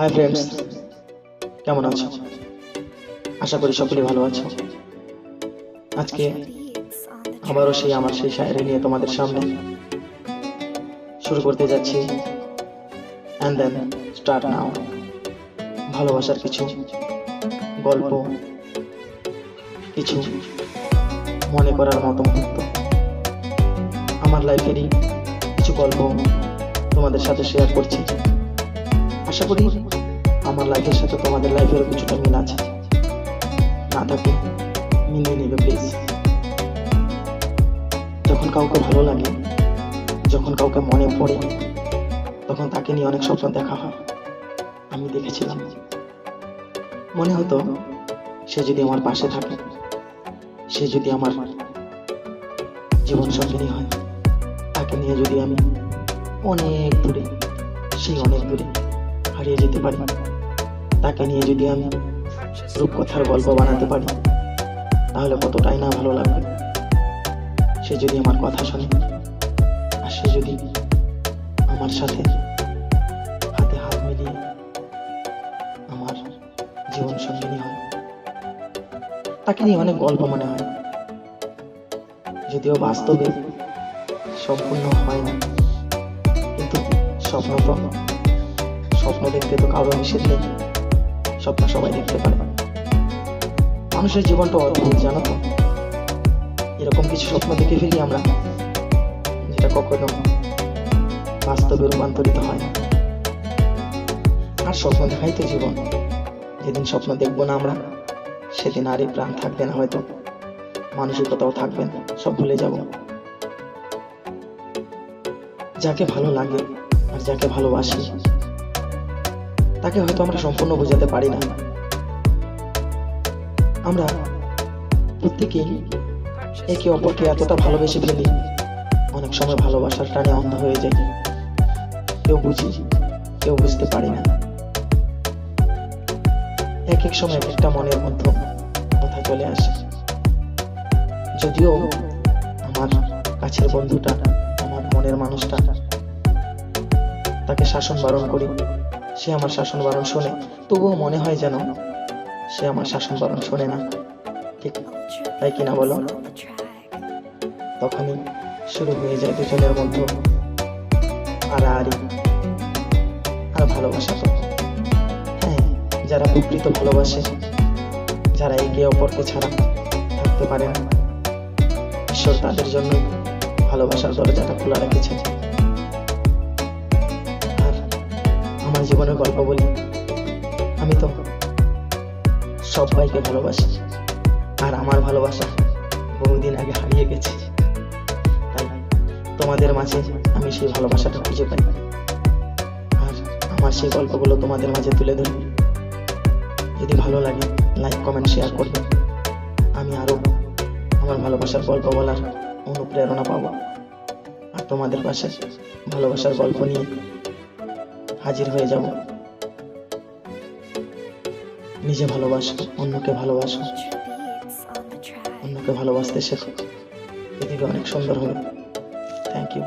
Hi friends কেমন আছো? আশা করি সকলে ভালো আছো। আজকে আবারও সেই আমার সেই শায়রি নিয়ে তোমাদের সামনে শুরু করতে যাচ্ছি। অ্যান্ড দেন স্টার্ট নাও ভালোবাসার কিছু গল্প, কিছু মনে করার মতো মুহূর্ত। আমার লাইফেরই কিছু গল্প তোমাদের সাথে শেয়ার করছি। আশা করি আমার লাইফের সাথে তোমাদের লাইফেরও কিছুটা মিল আছে। না থাকে মিলিয়ে নেবে প্লিজ যখন কাউকে ভালো লাগে, যখন কাউকে মনে পড়ে, তখন তাকে নিয়ে অনেক স্বপ্ন দেখা হয়। আমি দেখেছিলাম। মনে হতো সে যদি আমার পাশে থাকে, সে যদি আমার জীবন সঙ্গিনী হয়, তাকে নিয়ে যদি আমি অনেক দূরে, সেই অনেক দূরে হারিয়ে যেতে পারি। তাকে নিয়ে যদি আমি রূপকথার গল্প বানাতে পারি, তাহলে কতটাই না ভালো লাগবে? সে যদি আমার কথা শোনে, আর সে যদি আমার সাথে হাতে হাত মিলিয়ে আমার জীবন সঙ্গিনী হয়, তাকে নিয়ে অনেক গল্প মনে হয়। যদিও বাস্তবে সম্পূর্ণ হয় না, কিন্তু স্বপ্ন স্বপ্ন দেখতে তো কারও নিষেধ নেই। স্বপ্ন সবাই দেখতে পারে। মানুষের জীবনটা অদ্ভুত, জানো তো? এরকম কিছু স্বপ্ন দেখে ফেলি আমরা, যেটা কখনো বাস্তবে রূপান্তরিত হয় না। আর স্বপ্ন দেখাই তো জীবন। যেদিন স্বপ্ন দেখব না আমরা, সেদিন আর এই প্রাণ থাকবে না হয়তো। মানসিকতাও থাকবে না, সব ভুলে যাব। যাকে ভালো লাগে আর যাকে ভালোবাসি তাকে হয়তো আমরা সম্পূর্ণ বোঝাতে পারি না। আমরা প্রত্যেকেই একে অপরকে এতটা ভালোবেসে ফেলি, অনেক সময় ভালোবাসার টানে অন্ধ হয়ে যাই। কেউ বুঝি, কেউ বুঝতে পারি না। এক এক সময় একটা মনের মধ্যে কথা চলে আসে। যদিও আমার কাছের বন্ধুটা, আমার মনের মানুষটা, তাকে শাসন বারণ করি সে আমার শাসন বারণ শোনে, তবুও মনে হয় যেন সে আমার শাসন বারণ শোনে না। ঠিক তাই কিনা বলো? তখনই শুরু হয়ে যায় দুজনের মধ্যে আড়াআড়ি আর ভালোবাসা তো। হ্যাঁ যারা প্রকৃত ভালোবাসে, যারা একে অপরকে ছাড়া থাকতে পারে না। ঈশ্বর তাদের জন্য ভালোবাসার দরজাটা খোলা রেখেছে আমার জীবনের গল্প বলি। আমি তো সবাইকে ভালোবাসি। আর আমার ভালোবাসা বহুদিন আগে হারিয়ে গেছে। তাই তোমাদের মাঝে আমি সেই ভালোবাসাটা খুঁজে পাই। আর আমার সেই গল্পগুলো তোমাদের মাঝে তুলে ধরি। যদি ভালো লাগে লাইক কমেন্ট শেয়ার করবে। আমি আরও আমার ভালোবাসার গল্প বলার অনুপ্রেরণা পাবো। আর তোমাদের পাশে ভালোবাসার গল্প নিয়ে হাজির হয়ে যাব। নিজে ভালোবাসো, অন্যকে ভালোবাসো। অন্যকে ভালোবাসতে শেখো। পৃথিবী অনেক সুন্দর হবে। Thank you